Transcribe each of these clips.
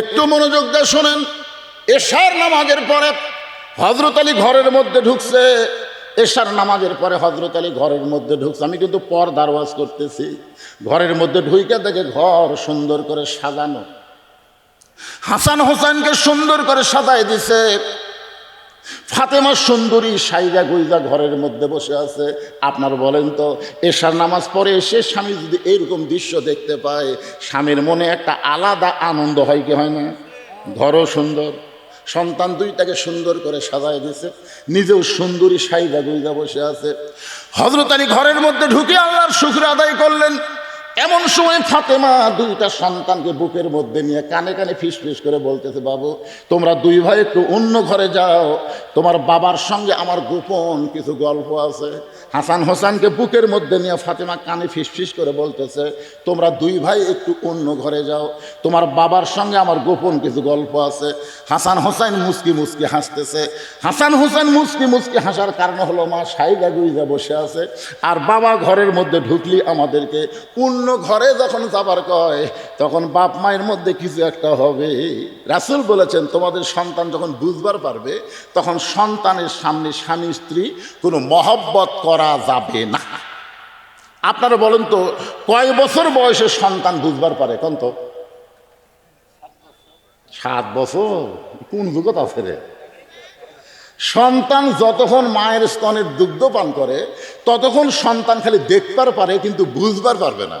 একটু মনোযোগ দিয়ে শোনেন। এশার নামাজের পরে হজরত আলী ঘরের মধ্যে ঢুকছে। এশার নামাজের পরে হজরত আলী ঘরের মধ্যে ঢুকছে। আমি কিন্তু পর দারওয়াজ করতেছি। ঘরের মধ্যে ঢুইকে দেখে ঘর সুন্দর করে সাজানো। হাসান হোসেনকে সুন্দর করে সাজায় দিছে। ফাতেমা সুন্দরী সাইজা গুইজা ঘরের মধ্যে বসে আছে। আপনার বলেন তো, এশার নামাজ পড়ে এসে স্বামী যদি এইরকম দৃশ্য দেখতে পায়, স্বামীর মনে একটা আলাদা আনন্দ হয় কি হয় না? ঘরও সুন্দর, সন্তান দুইটাকে সুন্দর করে সাজায় দিছে নিজেও সুন্দরী সাইজা গুইজা বসে আছে। হজরত আলী ঘরের মধ্যে ঢুকে আল্লাহর শুক্র আদায় করলেন। এমন সময় ফাতেমা দুইটা সন্তানকে বুকের মধ্যে নিয়ে কানে কানে ফিস ফিস করে বলতেছে, বাবু, তোমরা দুই ভাই একটু অন্য ঘরে যাও। তোমার বাবার সঙ্গে আমার গোপন কিছু গল্প আছে। হাসান হোসানকে বুকের মধ্যে নিয়ে ফাতেমা কানে ফিস ফিস করে বলতেছে, তোমরা দুই ভাই একটু অন্য ঘরে যাও। তোমার বাবার সঙ্গে আমার গোপন কিছু গল্প আছে। হাসান হোসেন মুসকি মুসকি হাসতেছে। হাসান হোসেন মুসকি মুসকি হাসার কারণ হলো, মা সাইদা গুইজা বসে আছে। আর বাবা ঘরের মধ্যে ঢুকলি আমাদেরকে। অন্য ঘরে যখন যাবার কয়, তখন বাপ মায়ের মধ্যে কিছু একটা হবে। রাসুল বলেছেন, তোমাদের সন্তান যখন বুঝবার পারবে, তখন সন্তানের সামনে স্বামী, স্ত্রী কোনো মহব্বত করা যাবে না। আপনারা বলেন তো, কয় বছর বয়সে সন্তান বুঝবার পারে? কোন তো? সাত বছর? কোন যুগত আছে সন্তান যতক্ষণ মায়ের স্তনের দুগ্ধ পান করে, ততক্ষণ সন্তান খালি দেখবার পারে, কিন্তু বুঝবার পারবে না।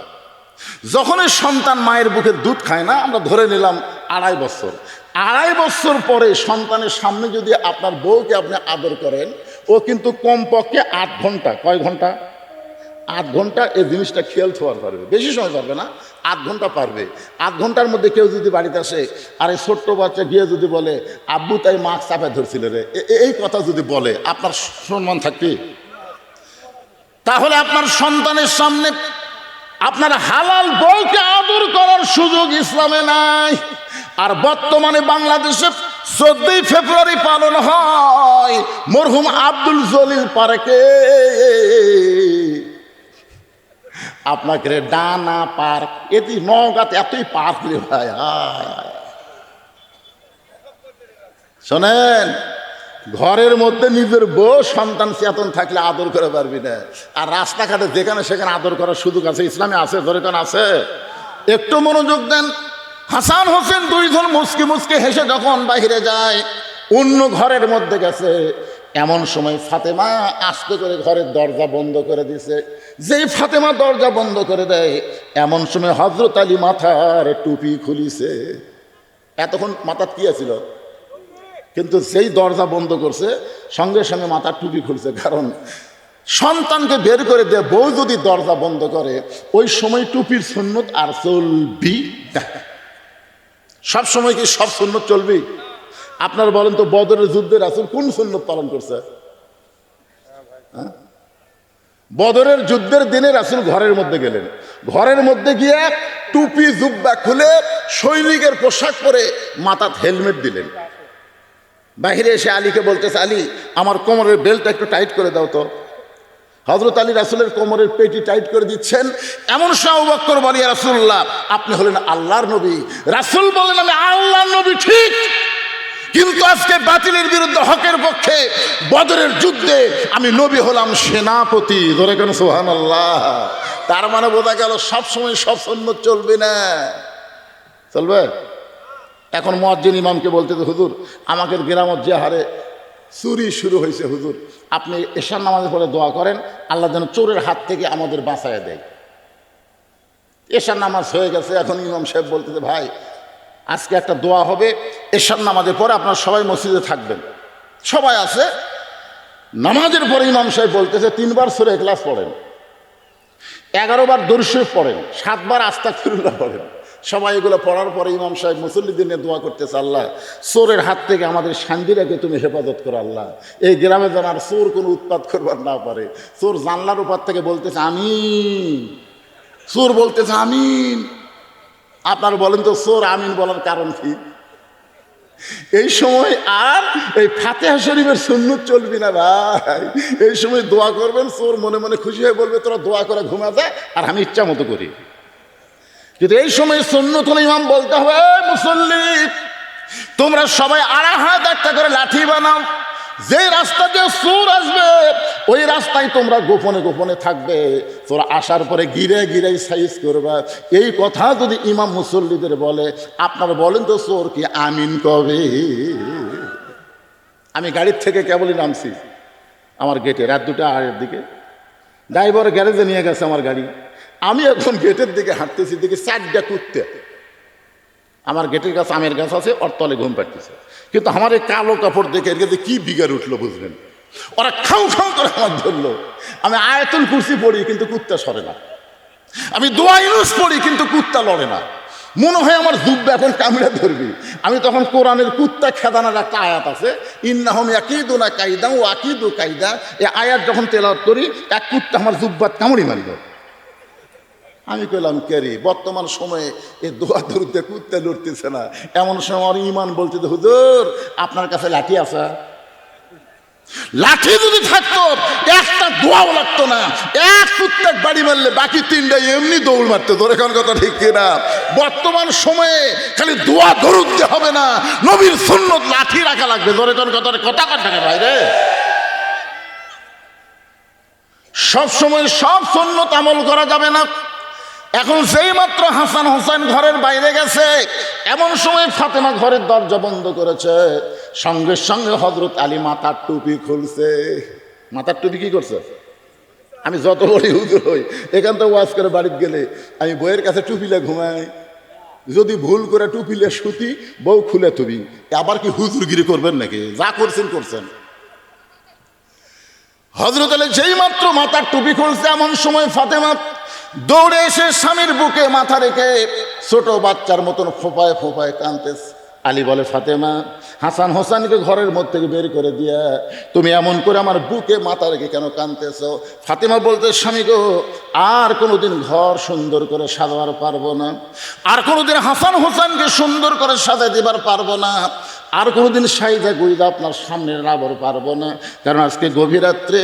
যখনই সন্তান মায়ের বুকে দুধ খায় না, আমরা ধরে নিলাম আড়াই বছর। আড়াই বছর পরে সন্তানের সামনে যদি আপনার বউকে আপনি আদর করেন, ও কিন্তু কমপক্ষে আট ঘণ্টা, কয় ঘণ্টা? আধ ঘণ্টা এই জিনিসটা খেয়াল ছোঁয়ার পারবে। বেশি সময় পারবে না আধ ঘণ্টা পারবে। আধ ঘণ্টার মধ্যে কেউ যদি বাড়িতে আসে, আর এই ছোট্ট বাচ্চা গিয়ে যদি বলে, আব্বু, তাই মাছ চাপে ধরছিল রে। এই কথা যদি বলে, আপনার সম্মান থাকবে? তাহলে আপনার সন্তানের সামনে আপনার হালাল বউকে আদর করার সুযোগ ইসলামে নাই। আর বর্তমানে বাংলাদেশে চোদ্দই ফেব্রুয়ারি পালন হয়। মরহুম আব্দুল জলিল পার্কে। আপনাকে ডানা পার্ক এটি নগাতে এতই পার্ক রে ভাই শোনেন ঘরের মধ্যে নিজের বউ, সন্তান, চেতন থাকলে আদর করে পারবি না। আর রাস্তাঘাটে যেখানে সেখানে আদর করার সুযোগ আছে, ইসলামে আছে, ধরে কেন আছে? একটু মনোযোগ দেন। হাসান হোসেন দুইজন মুসকি মুসকি হেসে যখন বাইরে যায়, অন্য ঘরের মধ্যে গেছে। এমন সময় ফাতেমা আস্তে করে ঘরের দরজা বন্ধ করে দিছে। যেই ফাতেমা দরজা বন্ধ করে দেয়, এমন সময় হজরত আলী মাথার টুপি খুলিছে। এতক্ষণ মাথার কি আছিল? কিন্তু সেই দরজা বন্ধ করছে, সঙ্গে সঙ্গে মাথার টুপি খুলছে, কারণ সন্তানকে বের করে দেয় বউ যদি দরজা বন্ধ করে, ওই সময় টুপির সুন্নত আর চলবি। সব সময় কি সব সুন্নত চলবি আপনার বলেন তো, বদরের যুদ্ধে রাসুল কোন সুন্নত পালন করছে হ্যাঁ? বদরের যুদ্ধের দিনে রাসুল ঘরের মধ্যে গেলেন ঘরের মধ্যে গিয়ে টুপি, জুব্বা খুলে সৈনিকের পোশাক পরে মাথাত হেলমেট দিলেন বাহিরে এসে আলীকে বলতেছে, আলী, আমার কোমরের বেল্টটা একটু টাইট করে দাও তো। হজরত আলী রাসুলের কোমরের পেটি টাইট করে দিচ্ছেন। এমন সাহবক্কর বলি রাসুল্লাহ আপনি হলেন আল্লাহর নবী। রাসুল বলেন আমি আল্লাহর নবী, ঠিক। কিন্তু আজকে বাতিলের বিরুদ্ধে, হকের পক্ষে, বদরের যুদ্ধে আমি নবী হলাম সেনাপতি। ধরে কেন সোহান আল্লাহ তার মানে বোঝা গেল, সবসময় সব সৈন্য চলবে না। চলবে? এখন মজ্জিন ইমামকে বলতে তো হুজুর আমাদের গ্রামত যে হারে চুরি শুরু হয়েছে হুজুর, আপনি এশার নামাজের পরে দোয়া করেন, আল্লাহ যেন চোরের হাত থেকে আমাদের বাঁচায় দেয়। এশার নামাজ হয়ে গেছে, এখন ইমাম সাহেব বলতেছে, ভাই, আজকে একটা দোয়া হবে, এশার নামাজের পরে আপনারা সবাই মসজিদে থাকবেন। সবাই আছে। নামাজের পরে ইমাম সাহেব বলতেছে, তিনবার সুরে ক্লাস পড়েন, এগারো বার দর্শক পড়েন, সাতবার আস্তা ফিরুল্লাহ পড়েন। সবাই এগুলো পড়ার পরে ইমাম সাহেব মুসল্লিদের নিয়ে দোয়া করতেছে, আল্লাহ, চোরের হাত থেকে আমাদের শান্তি রেখে তুমি হেফাজত করো, আল্লাহ। এই গ্রামে যেন আর চোর কোনো উৎপাত করবার না পারে। চোর জানলার উপর থেকে বলতেছে, আমিন। চোর বলতেছে, আমিন। আপনার বলেন তো, চোর আমিন বলার কারণ কি? এই সময় আর এই ফাতেহা শরীফের সুন্নত চলবি না ভাই। এই সময় দোয়া করবেন, চোর মনে মনে খুশি হয়ে বলবে, তোরা দোয়া করে ঘুমা যায় আর আমি ইচ্ছা মতো করি। কিন্তু এই সময় সুন্নতুল ইমাম বলতে হবে মুসল্লি, তোমরা সবাই আড়া হাত একটা করে লাঠি বানাও। যে রাস্তা দিয়ে সুর আসবে, ওই রাস্তায় তোমরা গোপনে গোপনে থাকবে। তোরা আসার পরে গিরে গিরে সাইজ করবা। এই কথা যদি ইমাম মুসল্লিদের বলে, আপনারা বলেন তো চোর কি? আমিন কবে। আমি গাড়ির থেকে কেবলই নামছি। আমার গেটে রাত দুটা আড়ের দিকে। ড্রাইভার গ্যারেজে নিয়ে গেছে আমার গাড়ি। আমি এখন গেটের দিকে হাঁটতেছি দিকে চারটা কুত্তে। আমার গেটের কাছে আমের গাছ আছে, ওর তলে ঘুম পাড়তেছে। কিন্তু আমার এই কালো কাপড় দেখে এর কাছে কি বিগার উঠল বুঝলেন? ওরা খাও খাও করে আমার ধরলো। আমি আয়তন কুর্সি পড়ি, কিন্তু কুত্তা সরে না। আমি দোয়া পড়ি, কিন্তু কুত্তা লড়ে না। মনে হয় আমার দুব্বে এখন কামড়ে ধরবি। আমি তখন কোরআনের কুত্তা খেদানোর একটা আয়াত আছে, ইন্নাহম আকিদু না কায়দা ও আকিদু কায়দা এই আয়াত যখন তেলাওয়াত করি, এক কুত্তা আমার দুব্বাত কামড়ি মারিল। আমি কইলাম কেরি বর্তমান সময়ে এ দোয়া দরুতে কুত্তে লড়তেছে না। এমন সময় আমার ইমান যে, হুজুর আপনার কাছে লাঠি আছে? লাঠি যদি থাকতো একটা দোয়াও লাগতো না। এক প্রত্যেক বাড়ি মারলে বাকি তিনটা এমনি দৌড় মারতে। ধরে কোন কথা ঠিক কিনা? বর্তমান সময়ে খালি দোয়া দরুদতে হবে না। নবীর সুন্নত লাঠি রাখা লাগবে। ধরে কোন কথা কথা কথা বাইরে সব সময় সব সুন্নত আমল করা যাবে না। এখন সেই মাত্র হাসান হোসেন ঘরের বাইরে গেছে, এমন সময় ফাতেমা ঘরের দরজা বন্ধ করেছে। সঙ্গে সঙ্গে হজরত আলী মাথার টুপি খুলছে। মাথার টুপি কি করছে? আমি যত বড় হুজুর হই, এখান থেকে ওয়াজ করে বাড়িতে গেলে আমি বইয়ের কাছে টুপিলে ঘুমাই। যদি ভুল করে টুপিলে সুতি, বউ খুলে তুবি আবার কি হুজুরগিরি করবেন নাকি? যা করছেন করছেন। হজরত আলী যেই মাত্র মাথার টুপি খুলছে, এমন সময় ফাতেমা দৌড়ে এসে স্বামীর বুকে মাথা রেখে ছোট বাচ্চার মতন ফোপায় ফোপায় কানতেছে আলী বলে, ফাতেমা, হাসান হোসানকে ঘরের মধ্যে থেকে বের করে দিয়া, তুমি এমন করে আমার বুকে মাথা রেখে কেন কানতেছ ফাতেমা বলতে, স্বামী গো, আর কোনোদিন ঘর সুন্দর করে সাজাবার পারব না। আর কোনোদিন হাসান হোসানকে সুন্দর করে সাজাই দিবার পারব না। আর কোনোদিন সাইজা গুইদা আপনার সামনে রাবার পারব না। কারণ আজকে গভীর রাত্রে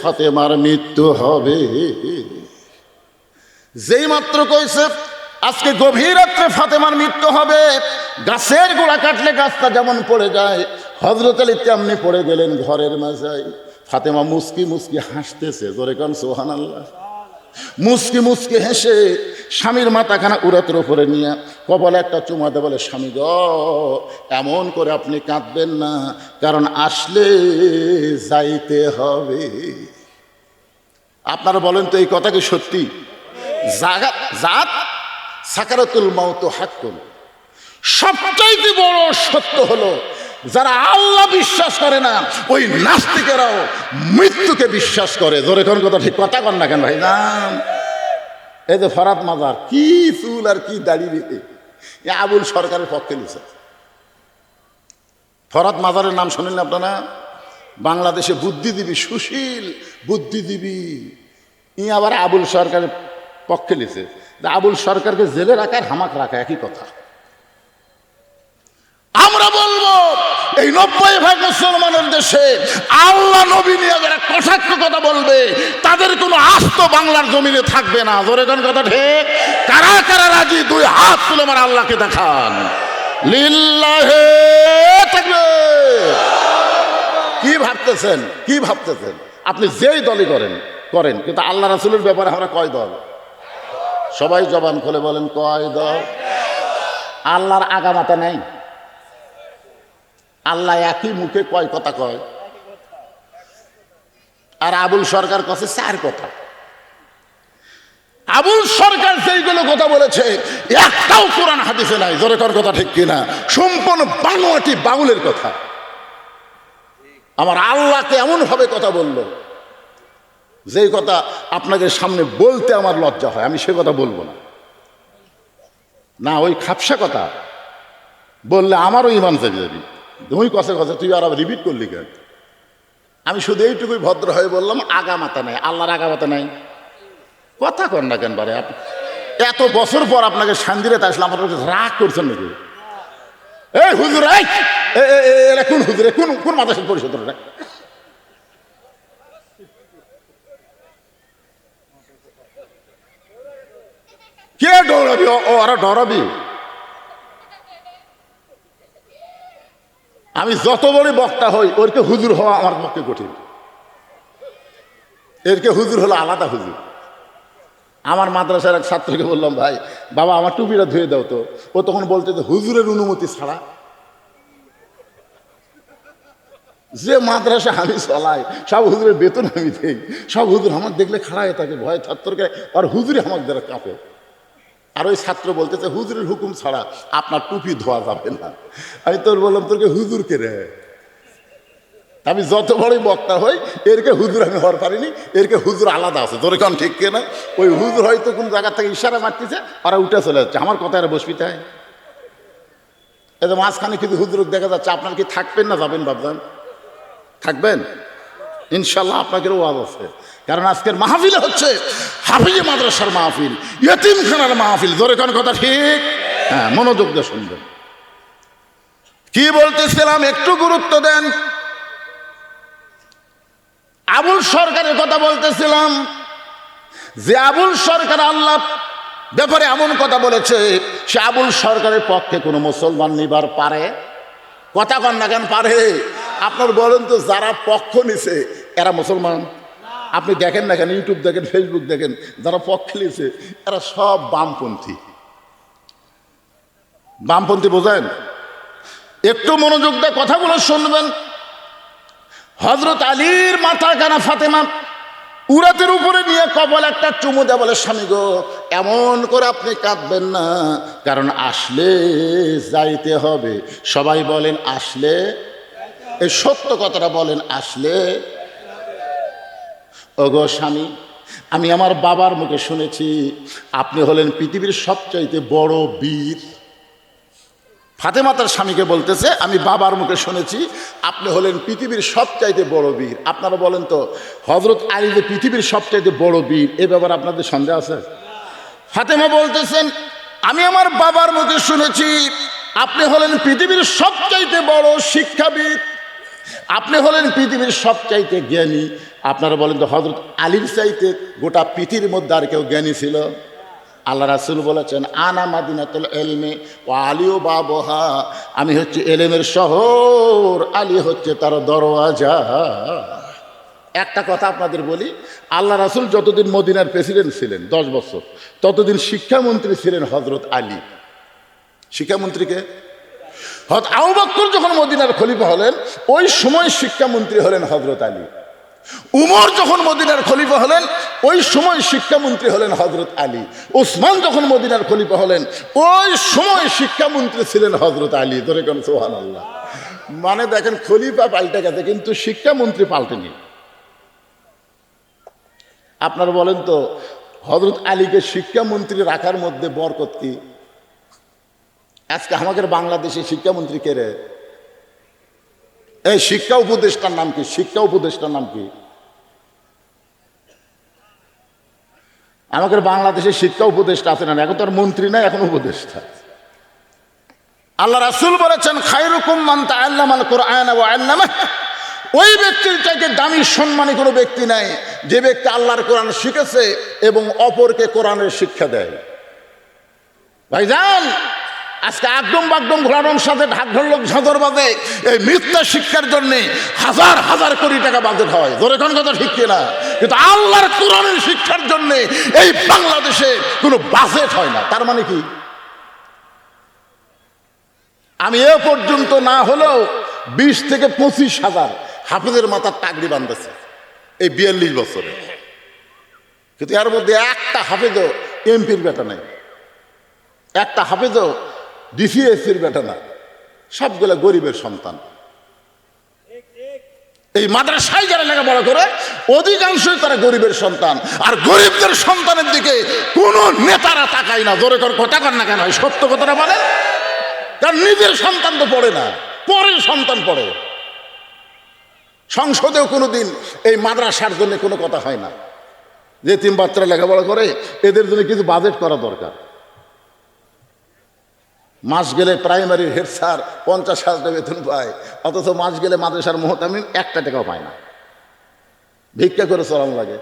ফাতেমার মৃত্যু হবে। যেই মাত্র কইছে আজকে গভীর রাত্রে ফাতেমার মৃত্যু হবে। গাছের গোড়া কাটলে গাছটা যেমন পড়ে যায় হজরত আলী তেমনি পড়ে গেলেন ঘরের মাঝায়। ফাতেমা মুসকি মুস্কি হাসতেছে, জোরে কান সোহান আল্লাহ মুসকি মুসকি হেসে স্বামীর মাথাখানা উড়াতের উপরে নিয়ে কপালে একটা চুমাতে বলে, স্বামী গ, এমন করে আপনি কাঁদবেন না, কারণ আসলে যাইতে হবে। আপনারা বলেন তো এই কথা কি সত্যি? জাগাত জাত সাকারাতুল মাউত হাক্কুন। সবচাইতে বড় সত্য হলো, যারা আল্লাহ বিশ্বাস করে না, ওই নাস্তিকেরাও মৃত্যুকে বিশ্বাস করে। জোরে কোন কথা ঠিক, কথা কন না কেন ভাই? না এই যে ফরাত মাজার, কি চুল আর কি দাড়ি রেখে এ আবুল সরকারের পক্ষে নিছে। ফরাত মাজারের নাম শোনেন আপনারা? বাংলাদেশে বুদ্ধিজীবী সুশীল বুদ্ধিজীবী। ই আবার আবুল সরকারের পক্ষে নিছে। আবুল সরকারকে জেলে রাখা আর হামাক রাখা, একই কথা। আমরা বলব, এই নব্বই ভাগ মুসলমানের দেশে আল্লাহ নবী নিয়ে যারা কথা বলবে, তাদের কোনো আস্ত বাংলার জমিনে থাকবে না। জোরে কোন কথা ঠিক? কারা কারা রাজি? দুই হাত তুলে আমার আল্লাহকে দেখান। লিল্লাহে থাকবে। কি ভাবতেছেন? কি ভাবতেছেন? আপনি যেই দলই করেন করেন, কিন্তু আল্লাহ রাসুলের ব্যাপারে আমরা কয় দল? সবাই জবান খুলে বলেন কয় দল আল্লাহর আগামাতা নেই। আল্লাহ একই মুখে কয় কথা কয়। আর আবুল সরকার কাছে চার কথা। আবুল সরকার সেইগুলো কথা বলেছে, একটাও কোরআন হাদিসে নাই। জোরে কর কথা ঠিক কিনা? সম্পূর্ণ বাংলাটি বাউলের কথা। আমার আল্লাহকে এমনভাবে কথা বলল যেই কথা আপনাদের সামনে বলতে আমার লজ্জা হয়, আমি সে কথা বলব না। না, ওই খাপসা কথা। বললে আমারও ইমান চেপে যাবি। তুই কষে কষে তুই আর রিপিট করলি কেন? আমি শুধু এইটুকুই ভদ্র হয়ে বললাম আগামাতা নাই, আল্লাহর আগামাতা নাই। কথা কর না কেন আপ- এত বছর পর আপনাকে শান্তিতে আসলে আমার রাগ করছেন নাকি? এই হুজুর কোন হুজুরে কোন কোন মাদ্রাসা পরিষদ কে ডরাবি? ও- ওরা ডরাবি? আমি যত বড় বক্তা হই ওরকে হুজুর হওয়া আমার পক্ষে কঠিন। এরকে হুজুর হলো আলাদা হুজুর। আমার মাদ্রাসার এক ছাত্রকে বললাম, ভাই, বাবা, আমার টুপিটা ধুয়ে দাও তো। ও তখন বলতে হুজুরের অনুমতি ছাড়া যে মাদ্রাসা আমি চলাই, সব হুজুরের বেতন আমি দেই। সব হুজুর আমার দেখলে খাড়া হয়ে থাকে, ভয় থরথরকে আর হুজুরে আমার দ্বারা কাঁপে। আর ওই ছাত্র বলতেছে, হুজুরের হুকুম ছাড়া আপনার টুপি ধোয়া যাবে না। আমি তোর বললাম, তোরকে হুজুর কে রে? আমি যত বড়ই বক্তা হই, এরকে হুজুর আমি হওয়ার পারিনি, এরকে হুজুর আলাদা আছে। তোর কেমন ঠিক কে না? ওই হুজুর হয়তো কোন জায়গা থেকে ইশারা মারতেছে, ওরা উঠে চলে যাচ্ছে। আমার কথা আর বসবি তাই? যে মাঝখানে কিন্তু হুজুর দেখা যাচ্ছে, আপনার কি থাকবেন না যাবেন ভাবলাম থাকবেন? ইনশাল্লাহ আপনাকে ওয়াজ আছে। কারণ আজকের মাহফিল হচ্ছে হাফিজে মাদ্রাসার মাহফিল, ইয়তিমখানার মাহফিল। জোরে কোন কথা ঠিক? হ্যাঁ মনোযোগ দিয়ে শুনবেন। কি বলতেছিলাম? একটু গুরুত্ব দেন। আবুল সরকারের কথা বলতেছিলাম যে আবুল সরকার আল্লাহ ব্যাপারে এমন কথা বলেছে, সে আবুল সরকারের পক্ষে কোনো মুসলমান নিবার পারে? কথা কন না কেন পারে? আপনার বলেন তো, যারা পক্ষ নিছে, এরা মুসলমান? আপনি দেখেন না কেন? ইউটিউব দেখেন ফেসবুক দেখেন, যারা পক্ষ খেলেছে, এরা সব বামপন্থী। বামপন্থী বোঝেন? একটু মনোযোগ দিয়ে কথাগুলো শুনবেন। হজরত আলীর মাথা কানা ফাতেমা উড়াতের উপরে নিয়ে কবল একটা চুমু দেয় বলে, স্বামী গো, এমন করে আপনি কাঁদবেন না। কারণ আসলে যাইতে হবে। সবাই বলেন, আসলে? এই সত্য কথাটা বলেন, আসলে ওগো স্বামী, আমি আমার বাবার মুখে শুনেছি, আপনি হলেন পৃথিবীর সবচাইতে বড় বীর। ফাতেমা তার স্বামীকে বলতেছে, আমি বাবার মুখে শুনেছি, আপনি হলেন পৃথিবীর সবচাইতে বড় বীর। আপনারা বলেন তো হজরত আলী যে পৃথিবীর সবচাইতে বড় বীর, এ ব্যাপারে আপনাদের সন্দেহ আছে? ফাতেমা বলতেছেন, আমি আমার বাবার মুখে শুনেছি, আপনি হলেন পৃথিবীর সবচাইতে বড় শিক্ষাবিদ। আপনি হলেন পৃথিবীর সবচাইতে জ্ঞানী। আপনারা বলেন তো হজরত আলীর চাইতে গোটা পৃথিবীর মধ্যে আর কেউ জ্ঞানী ছিল? আল্লাহ রাসুল বলেছেন, আনা মাদিনাতুল এলমে ও আলীও বাবহা। আমি হচ্ছে এলেমের শহর, আলী হচ্ছে তার দরওয়াজা। একটা কথা আপনাদের বলি, আল্লাহ রাসুল যতদিন মদিনার প্রেসিডেন্ট ছিলেন, দশ বছর, ততদিন শিক্ষামন্ত্রী ছিলেন হজরত আলী। শিক্ষামন্ত্রীকে হত আউ বক্কর যখন মদিনার খলিফা হলেন, ওই সময় শিক্ষামন্ত্রী হলেন হজরত আলী। উমর যখন মদিনার খলিফা হলেন, ওই সময় শিক্ষামন্ত্রী হলেন হজরত আলী। ওসমান যখন মদিনার খলিফা হলেন, ওই সময় শিক্ষামন্ত্রী ছিলেন হজরত আলী। ধরে কেন সোহান আল্লাহ মানে দেখেন, খলিফা পাল্টে গেছে, কিন্তু শিক্ষামন্ত্রী পাল্টেনি। আপনারা বলেন তো হজরত আলীকে শিক্ষামন্ত্রী রাখার মধ্যে বরকত কি? আজকে আমাদের বাংলাদেশে শিক্ষামন্ত্রী কে রে? এই শিক্ষা উপদেষ্টার নাম কি? শিক্ষা উপদেষ্টার নাম কি? আমাদের বাংলাদেশে শিক্ষা উপদেষ্টা আছে না এখন তো আর মন্ত্রী নাই, এখন উপদেষ্টা। আল্লাহ রাসুল বলেছেন খাইরুকুম মান তাআল্লাম আল কোরআন ওয়া আল্লামা ওই ব্যক্তির চাইতে দামি সম্মানী কোনো ব্যক্তি নাই। যে ব্যক্তি আল্লাহর কোরআন শিখেছে এবং অপরকে কোরআনের শিক্ষা দেয়। ভাইজান আজকে একদম বাকদম ঘোরানোর সাথে ঢাক ঢোলক ঝাঁদর বাজে, এই মিথ্যা শিক্ষার জন্য হাজার হাজার কোটি টাকা বাজেট হয়। ধরে কোন কথা ঠিক কিনা? কিন্তু আল্লাহর কোরআনের শিক্ষার জন্য এই বাংলাদেশে কোনো বাজেট হয় না। তার মানে কি? আমি এ পর্যন্ত না হলেও বিশ থেকে পঁচিশ হাজার হাফিজের মাথার টাকরি বান্ধেছে এই বিয়াল্লিশ বছরে। কিন্তু এর মধ্যে একটা হাফেজও এমপির বেটা নাই। একটা হাফেজও ডিসিএসির বেটা না সবগুলো গরিবের সন্তান। এই মাদ্রাসায় যারা লেখাপড়া করে, অধিকাংশই তারা গরিবের সন্তান। আর গরিবদের সন্তানের দিকে কোনো নেতারা তাকায় না, জোরে করে কথা কর না কেন সত্য কথাটা বলে তার নিজের সন্তান তো পড়ে না, পরের সন্তান পড়ে। সংসদেও কোনোদিন এই মাদ্রাসার জন্য কোনো কথা হয় না। যে তিন বাচ্চারা লেখাপড়া করে, এদের জন্য কিছু বাজেট করা দরকার। মাস গেলে প্রাইমারির হেড স্যার পঞ্চাশ হাজার টাকা বেতন পায়, অথচ মাস গেলে মাদ্রাসার মহতামিম একটা টাকাও পায় না। ভিক্ষা করে চলানো লাগে।